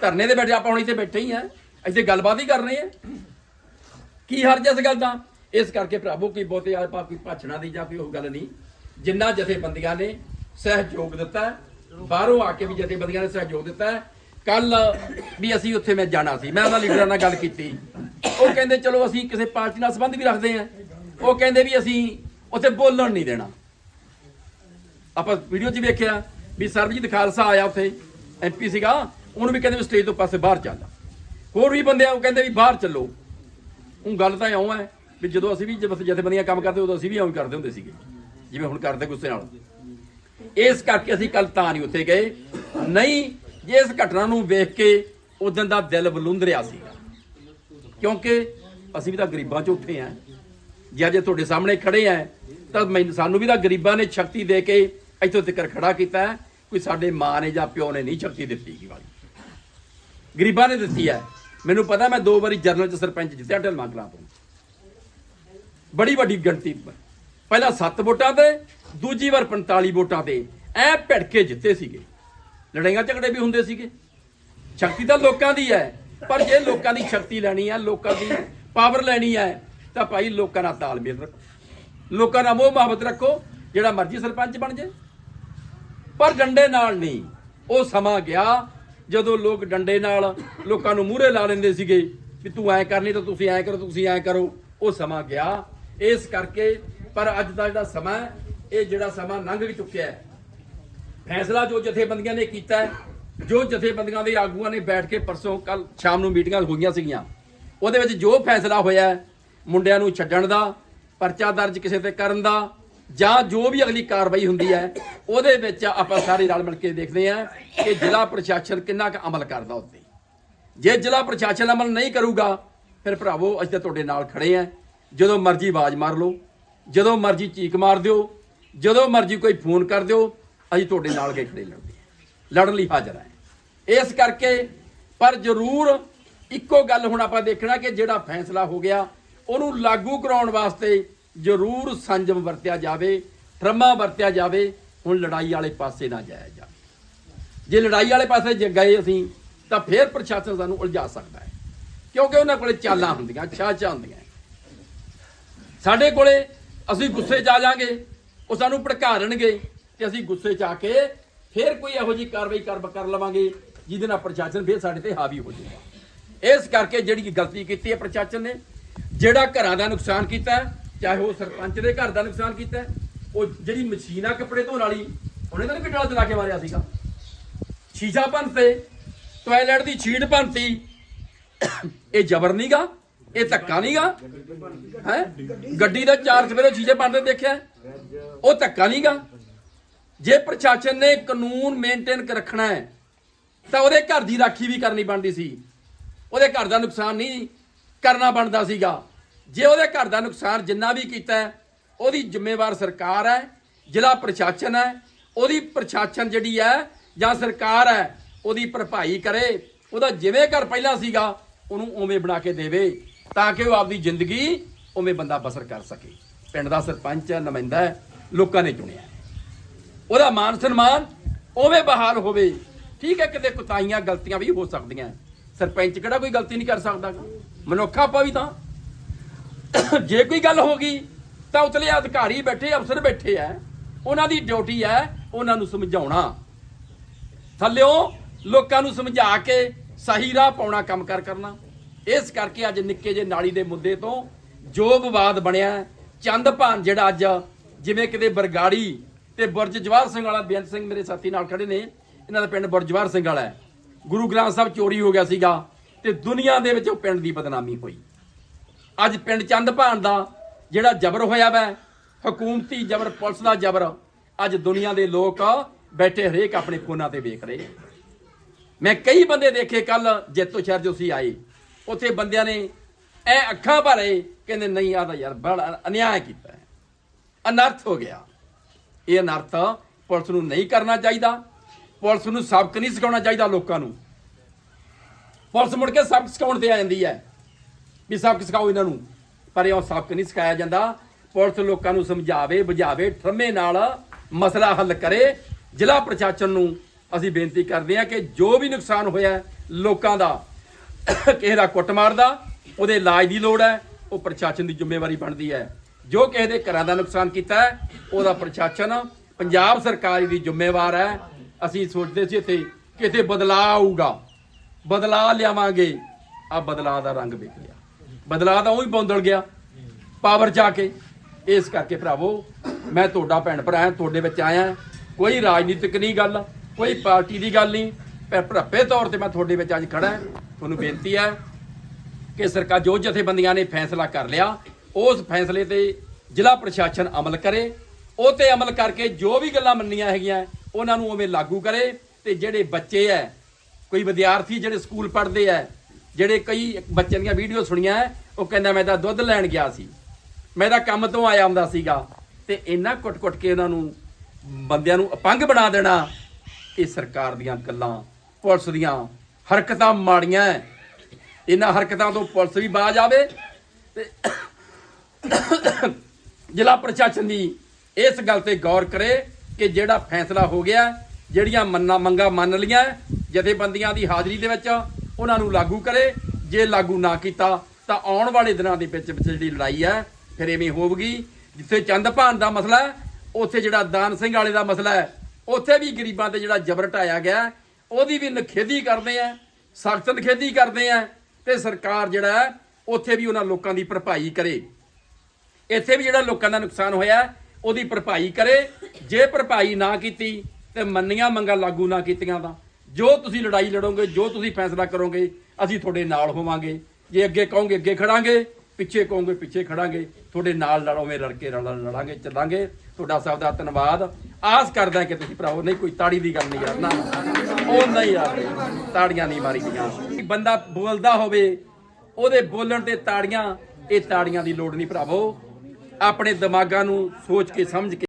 ਧਰਨੇ ਦੇ ਬੈਠੇ, ਆਪਾਂ ਹੁਣ ਇੱਥੇ ਬੈਠੇ ਹੀ ਆ। ਇੱਥੇ ਗੱਲਬਾਤ ਹੀ ਕਰ ਰਹੇ ਆ ਕੀ ਹਰਜ ਇਸ ਗੱਲ ਦਾ? ਇਸ ਕਰਕੇ ਭਰਾਵੋ ਕੀ ਬਹੁਤੇ ਆਪਾਂ ਕੋਈ ਭਾਛਣਾ ਦੀ ਜਾਂ ਕੋਈ ਉਹ ਗੱਲ ਨਹੀਂ। ਜਿੰਨਾ ਜਥੇਬੰਦੀਆਂ ਨੇ ਸਹਿਯੋਗ ਦਿੱਤਾ ਬਾਹਰੋਂ ਆ ਕੇ ਵੀ ਜਥੇਬੰਦੀਆਂ ਨੇ ਸਹਿਯੋਗ ਦਿੱਤਾ ਕੱਲ ਵੀ ਅਸੀਂ ਉੱਥੇ ਮੈਂ ਜਾਣਾ ਸੀ, ਮੈਂ ਉਹਨਾਂ ਲੀਡਰਾਂ ਨਾਲ ਗੱਲ ਕੀਤੀ। ਉਹ ਕਹਿੰਦੇ, ਚਲੋ ਅਸੀਂ ਕਿਸੇ ਪਾਰਟੀ ਨਾਲ ਸੰਬੰਧ ਵੀ ਰੱਖਦੇ ਆ ਉਹ ਕਹਿੰਦੇ ਵੀ ਅਸੀਂ ਉੱਥੇ ਬੋਲਣ ਨਹੀਂ ਦੇਣਾ। ਆਪਾਂ ਵੀਡੀਓ 'ਚ ਵੇਖਿਆ ਵੀ ਸਰਬਜੀਤ ਖਾਲਸਾ ਆਇਆ ਉੱਥੇ ਐਮਪੀ ਸੀਗਾ। ਉਹਨੂੰ ਵੀ ਕਹਿੰਦੇ ਵੀ ਸਟੇਜ ਤੋਂ ਪਾਸੇ ਬਾਹਰ ਚੱਲ। ਹੋਰ ਵੀ ਬੰਦੇ ਆ ਉਹ ਕਹਿੰਦੇ ਵੀ ਬਾਹਰ ਚੱਲੋ। ਉਹ ਗੱਲ ਤਾਂ ਇਉਂ ਹੈ ਵੀ ਜਦੋਂ ਅਸੀਂ ਵੀ ਜਥੇਬੰਦੀਆਂ ਕੰਮ ਕਰਦੇ ਉਦੋਂ ਅਸੀਂ ਵੀ ਇਉਂ ਹੀ ਕਰਦੇ ਹੁੰਦੇ ਸੀਗੇ। ਜਿਵੇਂ ਹੁਣ ਕਰਦੇ ਗੁੱਸੇ ਨਾਲ। ਇਸ ਕਰਕੇ ਅਸੀਂ ਕੱਲ ਤਾਂ ਨਹੀਂ ਉੱਥੇ ਗਏ। ਨਹੀਂ, ਜੇ ਇਸ ਘਟਨਾ ਨੂੰ ਵੇਖ ਕੇ ਉਦੋਂ ਦਾ ਦਿਲ ਬਲੁੰਦਰਿਆ ਸੀਗਾ। ਕਿਉਂਕਿ ਅਸੀਂ ਵੀ ਤਾਂ ਗਰੀਬਾਂ 'ਚ ਉੱਠੇ ਆਂ ਜੇ ਅੱਜ ਤੁਹਾਡੇ ਸਾਹਮਣੇ ਖੜੇ ਆਂ ਤਾਂ ਮੈਨੂੰ ਸਾਨੂੰ ਵੀ ਤਾਂ ਗਰੀਬਾਂ ਨੇ ਸ਼ਕਤੀ ਦੇ ਕੇ ਇੱਥੋਂ ਤੱਕ ਖੜਾ ਕੀਤਾ ਕੋਈ ਸਾਡੇ ਮਾਂ ਨੇ ਜਾਂ ਪਿਓ ਨੇ ਨਹੀਂ ਸ਼ਕਤੀ ਦਿੱਤੀ ਕੀ ਵਾਲੀ। ਗਰੀਬਾਂ ਨੇ ਦਿੱਤੀ ਹੈ। ਮੈਨੂੰ ਪਤਾ ਮੈਂ ਦੋ ਵਾਰੀ ਜਰਨਲ ਚ ਸਰਪੰਚ ਜਿੱਤਿਆ ਢਲਮਾ ਕਲਾਂ ਤੋਂ ਬੜੀ ਵੱਡੀ ਗਿਣਤੀ ਪਹਿਲਾਂ 7 ਵੋਟਾਂ ਤੇ, ਦੂਜੀ ਵਾਰ 45 ਵੋਟਾਂ ਤੇ। ਐ ਭਿੜਕੇ ਜਿੱਤੇ ਸੀਗੇ। ਲੜਾਈਆਂ ਝਗੜੇ ਵੀ ਹੁੰਦੇ ਸੀਗੇ। ਸ਼ਕਤੀ ਤਾਂ ਲੋਕਾਂ ਦੀ ਹੈ, ਪਰ ਜੇ ਲੋਕਾਂ ਦੀ ਸ਼ਕਤੀ ਲੈਣੀ ਹੈ, ਲੋਕਾਂ ਦੀ ਪਾਵਰ ਲੈਣੀ ਹੈ, ਤਾਂ ਭਾਈ ਲੋਕਾਂ ਨਾਲ ਤਾਲਮੇਲ ਰੱਖੋ। ਲੋਕਾਂ ਨਾਲ ਮੋਹ ਮੁਹੱਬਤ ਰੱਖੋ, ਜਿਹੜਾ ਮਰਜ਼ੀ ਸਰਪੰਚ ਬਣ ਜਾਏ। ਪਰ ਡੰਡੇ ਨਾਲ ਨਹੀਂ, ਉਹ ਸਮਾਂ ਗਿਆ ਜਦੋਂ ਲੋਕ ਡੰਡੇ ਨਾਲ ਲੋਕਾਂ ਨੂੰ ਮੂਹਰੇ ਲਾ ਲੈਂਦੇ ਸੀਗੇ ਵੀ ਤੂੰ ਐ ਕਰਨੀ ਤਾਂ ਤੁਸੀਂ ਐ ਕਰੋ, ਤੁਸੀਂ ਐ ਕਰੋ, ਉਹ ਸਮਾਂ ਗਿਆ। ਇਸ ਕਰਕੇ ਪਰ ਅੱਜ ਦਾ ਜਿਹੜਾ ਸਮਾਂ ਇਹ ਜਿਹੜਾ ਸਮਾਂ ਲੰਘ ਵੀ ਚੁੱਕਿਆ ਹੈ। ਫੈਸਲਾ ਜੋ ਜਥੇਬੰਦੀਆਂ ਨੇ ਕੀਤਾ ਜੋ ਜਥੇਬੰਦੀਆਂ ਦੇ ਆਗੂਆਂ ਨੇ ਬੈਠ ਕੇ ਪਰਸੋਂ ਕੱਲ ਸ਼ਾਮ ਨੂੰ ਮੀਟਿੰਗਾਂ ਹੋਈਆਂ ਸੀਗੀਆਂ, ਉਹਦੇ ਵਿੱਚ ਜੋ ਫੈਸਲਾ ਹੋਇਆ ਮੁੰਡਿਆਂ ਨੂੰ ਛੱਡਣ ਦਾ, ਪਰਚਾ ਦਰਜ ਕਿਸੇ ਤੇ ਕਰਨ ਦਾ ਜਾਂ ਜੋ ਵੀ ਅਗਲੀ ਕਾਰਵਾਈ ਹੁੰਦੀ ਹੈ, ਉਹਦੇ ਵਿੱਚ ਆਪਾਂ ਸਾਰੇ ਰਲ ਮਿਲ ਕੇ ਦੇਖਦੇ ਹਾਂ ਕਿ ਜ਼ਿਲ੍ਹਾ ਪ੍ਰਸ਼ਾਸਨ ਕਿੰਨਾ ਕੁ ਅਮਲ ਕਰਦਾ ਉੱਤੇ। ਜੇ ਜ਼ਿਲ੍ਹਾ ਪ੍ਰਸ਼ਾਸਨ ਅਮਲ ਨਹੀਂ ਕਰੂਗਾ, ਫਿਰ ਭਰਾਵੋ, ਅਸੀਂ ਤਾਂ ਤੁਹਾਡੇ ਨਾਲ ਖੜੇ ਆਂ ਜਦੋਂ ਮਰਜ਼ੀ ਆਵਾਜ਼ ਮਾਰ ਲਓ, ਜਦੋਂ ਮਰਜ਼ੀ ਚੀਕ ਮਾਰ ਦਿਓ, ਜਦੋਂ ਮਰਜ਼ੀ ਕੋਈ ਫੋਨ ਕਰ ਦਿਓ, ਅਸੀਂ ਤੁਹਾਡੇ ਨਾਲ ਗਏ ਖੜੇ ਲੜਦੇ ਲੜਨ ਲਈ ਹਾਜ਼ਰ ਹਾਂ। ਇਸ ਕਰਕੇ, ਪਰ ਜ਼ਰੂਰ ਇੱਕੋ ਗੱਲ ਹੁਣ ਆਪਾਂ ਦੇਖਣਾ ਕਿ ਜਿਹੜਾ ਫੈਸਲਾ ਹੋ ਗਿਆ, ਉਹਨੂੰ ਲਾਗੂ ਕਰਾਉਣ ਵਾਸਤੇ ਜ਼ਰੂਰ ਸੰਜਮ ਵਰਤਿਆ ਜਾਵੇ ਠਰਮਾ ਵਰਤਿਆ ਜਾਵੇ, ਹੁਣ ਲੜਾਈ ਵਾਲੇ ਪਾਸੇ ਨਾ ਜਾਇਆ ਜਾਵੇ। ਜੇ ਲੜਾਈ ਵਾਲੇ ਪਾਸੇ ਜੇ ਗਏ ਅਸੀਂ, ਤਾਂ ਫਿਰ ਪ੍ਰਸ਼ਾਸਨ ਸਾਨੂੰ ਉਲਝਾ ਸਕਦਾ ਹੈ। ਕਿਉਂਕਿ ਉਹਨਾਂ ਕੋਲੇ ਚਾਲਾਂ ਹੁੰਦੀਆਂ, ਛਾਛਾਂ ਹੁੰਦੀਆਂ। ਸਾਡੇ ਕੋਲੇ ਅਸੀਂ ਗੁੱਸੇ 'ਚ ਆ ਜਾਾਂਗੇ, ਉਹ ਸਾਨੂੰ ਭੜਕਾ ਦੇਣਗੇ ਤੇ ਅਸੀਂ ਗੁੱਸੇ 'ਚ ਆ ਕੇ ਫਿਰ ਕੋਈ ਇਹੋ ਜੀ ਕਾਰਵਾਈ ਕਰ ਕਰ ਲਵਾਂਗੇ, ਜਿਹਦੇ ਨਾਲ ਪ੍ਰਸ਼ਾਸਨ ਫਿਰ ਸਾਡੇ ਤੇ ਹਾਵੀ ਹੋ ਜਾਊਗਾ। ਇਸ ਕਰਕੇ ਜਿਹੜੀ ਗਲਤੀ ਕੀਤੀ ਹੈ ਪ੍ਰਸ਼ਾਸਨ ਨੇ, ਜਿਹੜਾ ਘਰਾਂ ਦਾ ਨੁਕਸਾਨ ਕੀਤਾ ਚਾਹੇ ਉਹ ਸਰਪੰਚ ਦੇ ਘਰ ਦਾ ਨੁਕਸਾਨ ਕੀਤਾ ਉਹ ਜਿਹੜੀ ਮਸ਼ੀਨ ਆ ਕੱਪੜੇ ਧੋਣ ਵਾਲੀ, ਉਹਨੇ ਤਾਂ ਨਹੀਂ ਚਲਾ ਕੇ ਮਾਰਿਆ ਸੀਗਾ। ਸ਼ੀਸ਼ਾ ਭੰਨਤੇ ਟਾਇਲਟ ਦੀ ਛੀੜ ਭੰਨਤੀ, ਇਹ ਜ਼ਬਰ ਨਹੀਂਗਾ ਇਹ ਧੱਕਾ ਨਹੀਂਗਾ ਹੈ? ਗੱਡੀ ਦਾ ਚਾਰ ਸਵੇਰੇ ਸ਼ੀਸ਼ੇ ਭੰਨਦੇ ਦੇਖਿਆ ਉਹ ਧੱਕਾ ਨਹੀਂਗਾ ਜੇ ਪ੍ਰਸ਼ਾਸਨ ਨੇ ਕਾਨੂੰਨ ਮੇਨਟੇਨ ਕਰ ਰੱਖਣਾ ਹੈ, ਤਾਂ ਉਹਦੇ ਘਰ ਦੀ ਰਾਖੀ ਵੀ ਕਰਨੀ ਬਣਦੀ ਸੀ। ਉਹਦੇ ਘਰ ਦਾ ਨੁਕਸਾਨ ਨਹੀਂ ਕਰਨਾ ਬਣਦਾ ਸੀਗਾ। ਜੇ ਉਹਦੇ ਘਰ ਦਾ ਨੁਕਸਾਨ ਜਿੰਨਾ ਵੀ ਕੀਤਾ ਉਹਦੀ ਜ਼ਿੰਮੇਵਾਰ ਸਰਕਾਰ ਹੈ, ਜ਼ਿਲ੍ਹਾ ਪ੍ਰਸ਼ਾਸਨ ਹੈ, ਉਹਦੀ ਪ੍ਰਸ਼ਾਸਨ ਜਿਹੜੀ ਹੈ ਜਾਂ ਸਰਕਾਰ ਹੈ, ਉਹਦੀ ਭਰਪਾਈ ਕਰੇ, ਉਹਦਾ ਜਿਵੇਂ ਘਰ ਪਹਿਲਾਂ ਸੀਗਾ, ਉਹਨੂੰ ਉਵੇਂ ਬਣਾ ਕੇ ਦੇਵੇ, ਤਾਂ ਕਿ ਉਹ ਆਪਦੀ ਜ਼ਿੰਦਗੀ ਉਵੇਂ ਬੰਦਾ ਬਸਰ ਕਰ ਸਕੇ। ਪਿੰਡ ਦਾ ਸਰਪੰਚ ਹੈ, ਨੁਮਾਇੰਦਾ ਹੈ, ਲੋਕਾਂ ਨੇ ਚੁਣਿਆ ਉਹਦਾ ਮਾਨ ਸਨਮਾਨ ਉਵੇਂ ਬਹਾਲ ਹੋਵੇ, ਠੀਕ ਹੈ, ਕਿਤੇ ਕੁਤਾਈਆਂ, ਗਲਤੀਆਂ ਵੀ ਹੋ ਸਕਦੀਆਂ ਸਰਪੰਚ ਕਿਹੜਾ ਕੋਈ ਗਲਤੀ ਨਹੀਂ ਕਰ ਸਕਦਾ। ਮਨੁੱਖਾ ਆਪਾਂ ਵੀ ਤਾਂ ਜੇ ਕੋਈ ਗੱਲ ਹੋ ਗਈ, ਤਾਂ ਉਤਲੇ ਅਧਿਕਾਰੀ ਬੈਠੇ, ਅਫਸਰ ਬੈਠੇ ਆ ਉਹਨਾਂ ਦੀ ਡਿਊਟੀ ਹੈ ਉਹਨਾਂ ਨੂੰ ਸਮਝਾਉਣਾ। ਥੱਲਿਓ ਲੋਕਾਂ ਨੂੰ ਸਮਝਾ ਕੇ ਸਹੀ ਰਾਹ ਪਾਉਣਾ, ਕੰਮ ਕਰ ਕਰਨਾ। ਇਸ ਕਰਕੇ ਅੱਜ ਨਿੱਕੇ ਜੇ ਨਾਲੀ ਦੇ ਮੁੱਦੇ ਤੋਂ ਜੋ ਵਿਵਾਦ ਬਣਿਆ। ਚੰਦ ਭਾਨ ਜਿਹੜਾ ਅੱਜ ਜਿਵੇਂ ਕਿਤੇ ਬਰਗਾੜੀ ਤੇ ਬੁਰਜ ਜਵਾਹਰ ਸਿੰਘ ਵਾਲਾ, ਬੇਅੰਤ ਸਿੰਘ ਮੇਰੇ ਸਾਥੀ ਨਾਲ ਖੜੇ ਨੇ, ਇਹਨਾਂ ਦਾ ਪਿੰਡ ਬੁਰਜ ਜਵਾਹਰ ਸਿੰਘ ਵਾਲਾ ਹੈ। ਗੁਰੂ ਗ੍ਰੰਥ ਸਾਹਿਬ ਚੋਰੀ ਹੋ ਗਿਆ ਸੀਗਾ ਤੇ ਦੁਨੀਆ ਦੇ ਵਿੱਚ ਉਹ ਪਿੰਡ ਦੀ ਬਦਨਾਮੀ ਹੋਈ। ਅੱਜ ਪਿੰਡ ਚੰਦ ਭਾਨ ਦਾ ਜਿਹੜਾ ਜ਼ਬਰ ਹੋਇਆ ਵੈ, ਹਕੂਮਤੀ ਜ਼ਬਰ, ਪੁਲਿਸ ਦਾ ਜ਼ਬਰ, ਅੱਜ ਦੁਨੀਆ ਦੇ ਲੋਕ ਬੈਠੇ ਹਰੇਕ ਆਪਣੇ ਫੋਨਾਂ ਤੇ ਵੇਖ ਰਹੇ ਮੈਂ ਕਈ ਬੰਦੇ ਦੇਖੇ ਕੱਲ ਜੇਤੋ ਸ਼ਹਿਰ ਜੋ ਸੀ ਆਏ, ਉੱਥੇ ਬੰਦਿਆਂ ਨੇ ਐ ਅੱਖਾਂ ਭਰੇ, ਕਹਿੰਦੇ ਨਹੀਂ ਆ ਤਾਂ ਯਾਰ ਬੜਾ ਅਨਿਆਏ ਕੀਤਾ ਹੈ। ਅਨਰਥ ਹੋ ਗਿਆ। ਇਹ ਅਨਰਥ ਪੁਲਿਸ ਨੂੰ ਨਹੀਂ ਕਰਨਾ ਚਾਹੀਦਾ, ਪੁਲਿਸ ਨੂੰ ਸਬਕ ਨਹੀਂ ਸਿਖਾਉਣਾ ਚਾਹੀਦਾ ਲੋਕਾਂ ਨੂੰ। ਪੁਲਿਸ ਮੁੜ ਕੇ ਸਬਕ ਸਿਖਾਉਣ ਤੇ ਆ ਜਾਂਦੀ ਹੈ। ਵੀ ਸਬਕ ਸਿਖਾਓ ਇਹਨਾਂ ਨੂੰ। ਪਰ ਇਹ ਸਬਕ ਨਹੀਂ ਸਿਖਾਇਆ ਜਾਂਦਾ। ਪੁਲਿਸ ਲੋਕਾਂ ਨੂੰ ਸਮਝਾਵੇ, ਬੁਝਾਵੇ, ਠਰਮੇ ਨਾਲ ਮਸਲਾ ਹੱਲ ਕਰੇ। ਜ਼ਿਲ੍ਹਾ ਪ੍ਰਸ਼ਾਸਨ ਨੂੰ ਅਸੀਂ ਬੇਨਤੀ ਕਰਦੇ ਹਾਂ ਕਿ ਜੋ ਵੀ ਨੁਕਸਾਨ ਹੋਇਆ ਲੋਕਾਂ ਦਾ, ਕਿਸੇ ਦਾ ਕੁੱਟਮਾਰ ਦਾ, ਉਹਦੇ ਇਲਾਜ ਦੀ ਲੋੜ ਹੈ, ਉਹ ਪ੍ਰਸ਼ਾਸਨ ਦੀ ਜ਼ਿੰਮੇਵਾਰੀ ਬਣਦੀ ਹੈ। ਜੋ ਕਿਸੇ ਦੇ ਘਰਾਂ ਦਾ ਨੁਕਸਾਨ ਕੀਤਾ ਉਹਦਾ ਪ੍ਰਸ਼ਾਸਨ ਪੰਜਾਬ ਸਰਕਾਰ ਦੀ ਜ਼ਿੰਮੇਵਾਰ ਹੈ। ਅਸੀਂ ਸੋਚਦੇ ਸੀ ਇੱਥੇ ਕਿਤੇ ਬਦਲਾਅ ਆਊਗਾ। ਬਦਲਾਅ ਲਿਆਵਾਂਗੇ। ਆ ਬਦਲਾਅ ਦਾ ਰੰਗ ਵਿਖ ਗਿਆ ਬਦਲਾਅ ਤਾਂ ਉਹ ਉਹੀ ਬੌਂਦਲ ਗਿਆ। ਪਾਵਰ ਜਾ ਕੇ। ਇਸ ਕਰਕੇ ਭਰਾਵੋ, ਮੈਂ ਤੁਹਾਡਾ ਭੈਣ ਭਰਾ ਹਾਂ, ਤੁਹਾਡੇ ਵਿੱਚ ਆਇਆ ਕੋਈ ਰਾਜਨੀਤਿਕ ਨਹੀਂ ਗੱਲ, ਕੋਈ ਪਾਰਟੀ ਦੀ ਗੱਲ ਨਹੀਂ। ਪਰ ਭਰਪੇ ਤੌਰ ਤੇ ਮੈਂ ਤੁਹਾਡੇ ਵਿੱਚ ਅੱਜ ਖੜਾ ਤੁਹਾਨੂੰ ਬੇਨਤੀ ਹੈ ਕਿ ਸਰਕਾਰ ਜੋ ਜਥੇਬੰਦੀਆਂ ਨੇ ਫੈਸਲਾ ਕਰ ਲਿਆ, ਉਸ ਫੈਸਲੇ ਤੇ ਜ਼ਿਲ੍ਹਾ ਪ੍ਰਸ਼ਾਸਨ ਅਮਲ ਕਰੇ। ਉਹ ਤੇ ਅਮਲ ਕਰਕੇ ਜੋ ਵੀ ਗੱਲਾਂ ਮੰਨੀਆਂ ਹੈਗੀਆਂ, ਉਹਨਾਂ ਨੂੰ ਉਵੇਂ ਲਾਗੂ ਕਰੇ। ਤੇ ਜਿਹੜੇ ਬੱਚੇ ਐ ਕੋਈ ਵਿਦਿਆਰਥੀ ਜਿਹੜੇ ਸਕੂਲ ਪੜ੍ਹਦੇ ਐ ਜਿਹੜੇ ਕਈ ਬੱਚਿਆਂ ਦੀਆਂ ਵੀਡੀਓ ਸੁਣੀਆਂ ਉਹ ਕਹਿੰਦਾ ਮੈਂ ਤਾਂ ਦੁੱਧ ਲੈਣ ਗਿਆ ਸੀ। ਮੈਂ ਤਾਂ ਕੰਮ ਤੋਂ ਆਇਆ ਹੁੰਦਾ ਸੀਗਾ ਤੇ ਇੰਨਾ ਕੁੱਟ-ਕੁੱਟ ਕੇ ਉਹਨਾਂ ਨੂੰ ਬੰਦਿਆਂ ਨੂੰ ਅਪੰਗ ਬਣਾ ਦੇਣਾ, ਇਹ ਸਰਕਾਰ ਦੀਆਂ ਗੱਲਾਂ, ਪੁਲਿਸ ਦੀਆਂ ਹਰਕਤਾਂ ਮਾੜੀਆਂ ਐ ਇਹਨਾਂ ਹਰਕਤਾਂ ਤੋਂ ਪੁਲਿਸ ਵੀ ਬਾਜ ਆਵੇ ਤੇ ਜ਼ਿਲ੍ਹਾ ਪ੍ਰਸ਼ਾਸਨ ਦੀ ਇਸ ਗੱਲ ਤੇ ਗੌਰ ਕਰੇ ਕਿ ਜਿਹੜਾ ਫੈਸਲਾ ਹੋ ਗਿਆ, ਜਿਹੜੀਆਂ ਮੰਨਾਂ ਮੰਗਾਂ ਮੰਨ ਲੀਆਂ ਜਥੇਬੰਦੀਆਂ ਦੀ ਹਾਜ਼ਰੀ ਦੇ ਵਿੱਚ ਉਹਨਾਂ ਨੂੰ ਲਾਗੂ ਕਰੇ। ਜੇ ਲਾਗੂ ਨਾ ਕੀਤਾ ਤਾਂ ਆਉਣ ਵਾਲੇ ਦਿਨਾਂ ਦੇ ਵਿੱਚ ਵਿੱਚ ਜਿਹੜੀ ਲੜਾਈ ਹੈ ਫਿਰ ਐਵੇਂ ਹੋਵੇਗੀ ਜਿੱਥੇ ਚੰਦ ਭਾਨ ਦਾ ਮਸਲਾ ਹੈ ਉੱਥੇ ਜਿਹੜਾ ਦਾਨ ਸਿੰਘ ਵਾਲੇ ਦਾ ਮਸਲਾ ਹੈ ਉੱਥੇ ਵੀ ਗਰੀਬਾਂ ਤੇ ਜਿਹੜਾ ਜਬਰ ਢਾਇਆ ਗਿਆ ਉਹਦੀ ਵੀ ਨਖੇਦੀ ਕਰਦੇ ਆ ਸਖਤ ਨਖੇਦੀ ਕਰਦੇ ਆ ਤੇ ਸਰਕਾਰ ਜਿਹੜਾ ਹੈ, ਉੱਥੇ ਵੀ ਉਹਨਾਂ ਲੋਕਾਂ ਦੀ ਭਰਪਾਈ ਕਰੇ। ਇੱਥੇ ਵੀ ਜਿਹੜਾ ਲੋਕਾਂ ਦਾ ਨੁਕਸਾਨ ਹੋਇਆ ਉਹਦੀ ਭਰਪਾਈ ਕਰੇ। ਜੇ ਭਰਪਾਈ ਨਾ ਕੀਤੀ ਤੇ ਮੰਨੀਆਂ ਮੰਗਾਂ ਲਾਗੂ ਨਾ ਕੀਤੀਆਂ ਤਾਂ। ਜੋ ਤੁਸੀਂ ਲੜਾਈ ਲੜੋਗੇ, ਜੋ ਤੁਸੀਂ ਫੈਸਲਾ ਕਰੋਗੇ, ਅਸੀਂ ਤੁਹਾਡੇ ਨਾਲ ਹੋਵਾਂਗੇ। ਜੇ ਅੱਗੇ ਕਹੋਗੇ, ਅੱਗੇ ਖੜਾਂਗੇ, ਪਿੱਛੇ ਕਹੋਗੇ, ਪਿੱਛੇ ਖੜਾਂਗੇ, ਤੁਹਾਡੇ ਨਾਲ ਲੜੋਵੇਂ ਲੜ ਕੇ ਲੜਾਂਗੇ, ਚੱਲਾਂਗੇ। ਤੁਹਾਡਾ ਸਭ ਦਾ ਧੰਨਵਾਦ। ਆਸ ਕਰਦਾ ਕਿ ਤੁਸੀਂ ਭਰਾਓ ਨਹੀਂ, ਕੋਈ ਤਾੜੀ ਦੀ ਗੱਲ ਨਹੀਂ ਯਾਰ ਨਾ ਉਹ ਨਹੀਂ ਯਾਰ ਤਾੜੀਆਂ ਨਹੀਂ ਮਾਰੀਦੀਆਂ ਬੰਦਾ ਬੋਲਦਾ ਹੋਵੇ, ਉਹਦੇ ਬੋਲਣ ਤੇ ਤਾੜੀਆਂ, ਇਹ ਤਾੜੀਆਂ ਦੀ ਲੋੜ ਨਹੀਂ ਭਰਾਵੋ। ਆਪਣੇ ਦਿਮਾਗਾਂ ਨੂੰ ਸੋਚ ਕੇ, ਸਮਝ ਕੇ